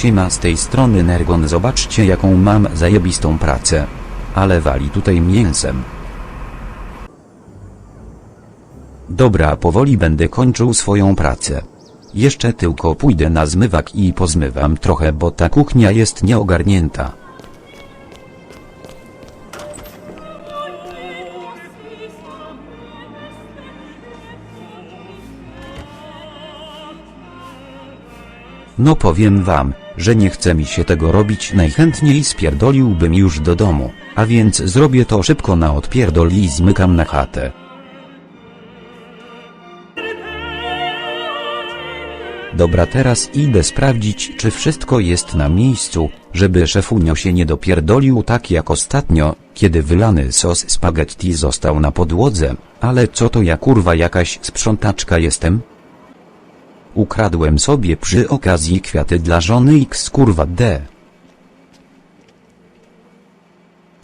Siema z tej strony Nergon zobaczcie jaką mam zajebistą pracę. Ale wali tutaj mięsem. Dobra powoli będę kończył swoją pracę. Jeszcze tylko pójdę na zmywak i pozmywam trochę bo ta kuchnia jest nieogarnięta. No powiem wam, że nie chce mi się tego robić najchętniej spierdoliłbym już do domu, a więc zrobię to szybko na odpierdol i zmykam na chatę. Dobra teraz idę sprawdzić czy wszystko jest na miejscu, żeby szefunio się nie dopierdolił tak jak ostatnio, kiedy wylany sos spaghetti został na podłodze, ale co to ja kurwa jakaś sprzątaczka jestem? Ukradłem sobie przy okazji kwiaty dla żony X kurwa D.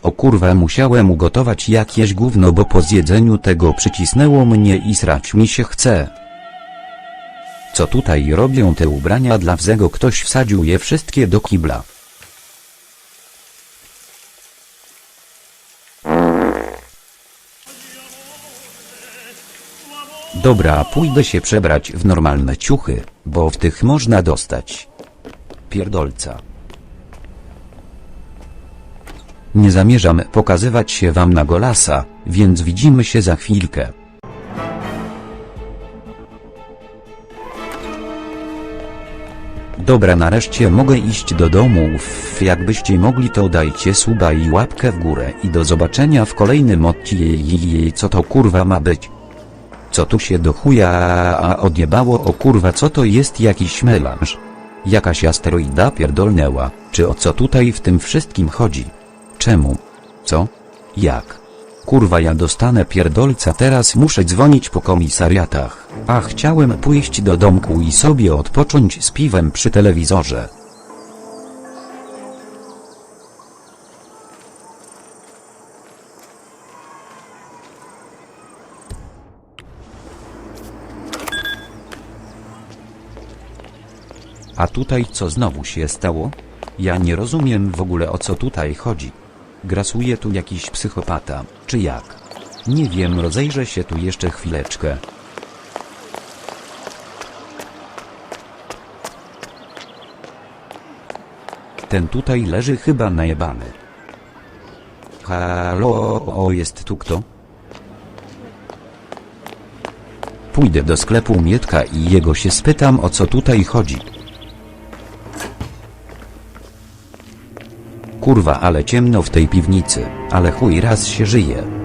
O kurwa musiałem ugotować jakieś gówno bo po zjedzeniu tego przycisnęło mnie i srać mi się chce. Co tutaj robią te ubrania dla wzego ktoś wsadził je wszystkie do kibla. Dobra pójdę się przebrać w normalne ciuchy, bo w tych można dostać. Pierdolca. Nie zamierzam pokazywać się wam na golasa, więc widzimy się za chwilkę. Dobra nareszcie mogę iść do domu, jakbyście mogli to dajcie suba i łapkę w górę i do zobaczenia w kolejnym odcinku co to kurwa ma być. Co tu się do chuja a odjebało o kurwa co to jest jakiś melanż? Jakaś asteroida pierdolnęła, czy o co tutaj w tym wszystkim chodzi? Czemu? Co? Jak? Kurwa ja dostanę pierdolca teraz muszę dzwonić po komisariatach, a chciałem pójść do domku i sobie odpocząć z piwem przy telewizorze. A tutaj co znowu się stało? Ja nie rozumiem w ogóle o co tutaj chodzi. Grasuje tu jakiś psychopata, czy jak? Nie wiem, rozejrzę się tu jeszcze chwileczkę. Ten tutaj leży chyba najebany. Halo, o jest tu kto? Pójdę do sklepu Mietka i jego się spytam o co tutaj chodzi. Kurwa ale ciemno w tej piwnicy, ale chuj raz się żyje.